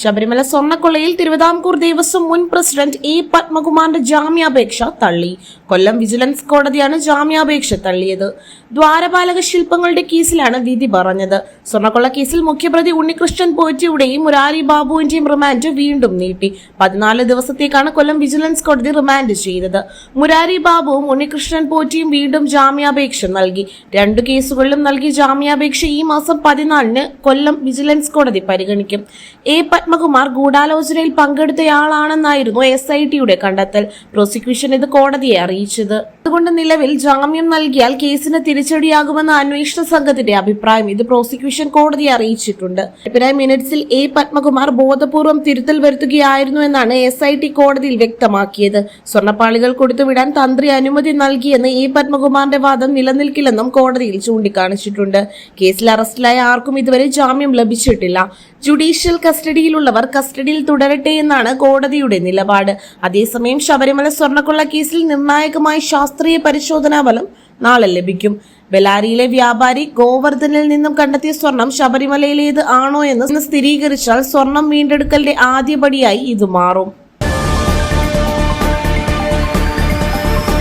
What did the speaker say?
ശബരിമല സ്വർണക്കൊള്ളയിൽ തിരുവിതാംകൂർ ദേവസ്വം മുൻ president A പത്മകുമാറിന്റെ ജാമ്യാപേക്ഷ തള്ളി. കൊല്ലം വിജിലൻസ് കോടതിയാണ് ജാമ്യാപേക്ഷ തള്ളിയത്. ദ്വാരപാലക ശില്പങ്ങളുടെ കേസിലാണ് വിധി പറഞ്ഞത്. സ്വർണക്കൊള്ള കേസിൽ മുഖ്യപ്രതി ഉണ്ണികൃഷ്ണൻ പോറ്റിയുടെയും മുരാരി ബാബുവിന്റെയും റിമാൻഡ് വീണ്ടും നീട്ടി. പതിനാല് ദിവസത്തേക്കാണ് കൊല്ലം വിജിലൻസ് കോടതി റിമാൻഡ് ചെയ്തത്. മുരാരി ബാബുവും ഉണ്ണികൃഷ്ണൻ പോറ്റിയും വീണ്ടും ജാമ്യാപേക്ഷ നൽകി. രണ്ടു കേസുകളിലും നൽകിയ ജാമ്യാപേക്ഷ ഈ മാസം പതിനാലിന് കൊല്ലം വിജിലൻസ് കോടതി പരിഗണിക്കും. എ പത്മകുമാർ ഗൂഢാലോചനയിൽ പങ്കെടുത്തയാളാണെന്നായിരുന്നു എസ് ഐ ടിയുടെ കണ്ടെത്തൽ. പ്രോസിക്യൂഷൻ ഇത് കോടതിയെ അറിയിച്ചത്. അതുകൊണ്ട് നിലവിൽ ജാമ്യം നൽകിയാൽ കേസിന് തിരിച്ചടിയാകുമെന്ന അന്വേഷണ സംഘത്തിന്റെ അഭിപ്രായം ഇത് പ്രോസിക്യൂഷൻ കോടതിയെ അറിയിച്ചിട്ടുണ്ട്. പിന്നെ മിനിറ്റ്സിൽ എ പത്മകുമാർ ബോധപൂർവം തിരുത്തൽ വരുത്തുകയായിരുന്നു എന്നാണ് എസ് ഐ ടി കോടതിയിൽ വ്യക്തമാക്കിയത്. സ്വർണപ്പാളികൾ കൊടുത്തുവിടാൻ തന്ത്രി അനുമതി നൽകിയെന്ന് എ പത്മകുമാറിന്റെ വാദം നിലനിൽക്കില്ലെന്നും കോടതിയിൽ ചൂണ്ടിക്കാണിച്ചിട്ടുണ്ട്. കേസിൽ അറസ്റ്റിലായ ആർക്കും ഇതുവരെ ജാമ്യം ലഭിച്ചിട്ടില്ല. ജുഡീഷ്യൽ കസ്റ്റഡിയിലുള്ളവർ കസ്റ്റഡിയിൽ തുടരട്ടെ എന്നാണ് കോടതിയുടെ നിലപാട്. അതേസമയം ശബരിമല സ്വർണക്കൊള്ള കേസിൽ നിർണായകമായ ശാസ്ത്രീയ പരിശോധനാ ഫലം നാളെ ലഭിക്കും. ബെലാരിയിലെ വ്യാപാരി ഗോവർദ്ധനിൽ നിന്നും കണ്ടെത്തിയ സ്വർണം ശബരിമലയിലേത് ആണോ എന്ന് സ്ഥിരീകരിച്ചാൽ സ്വർണം വീണ്ടെടുക്കലിന്റെ ആദ്യപടിയായി ഇത് മാറും.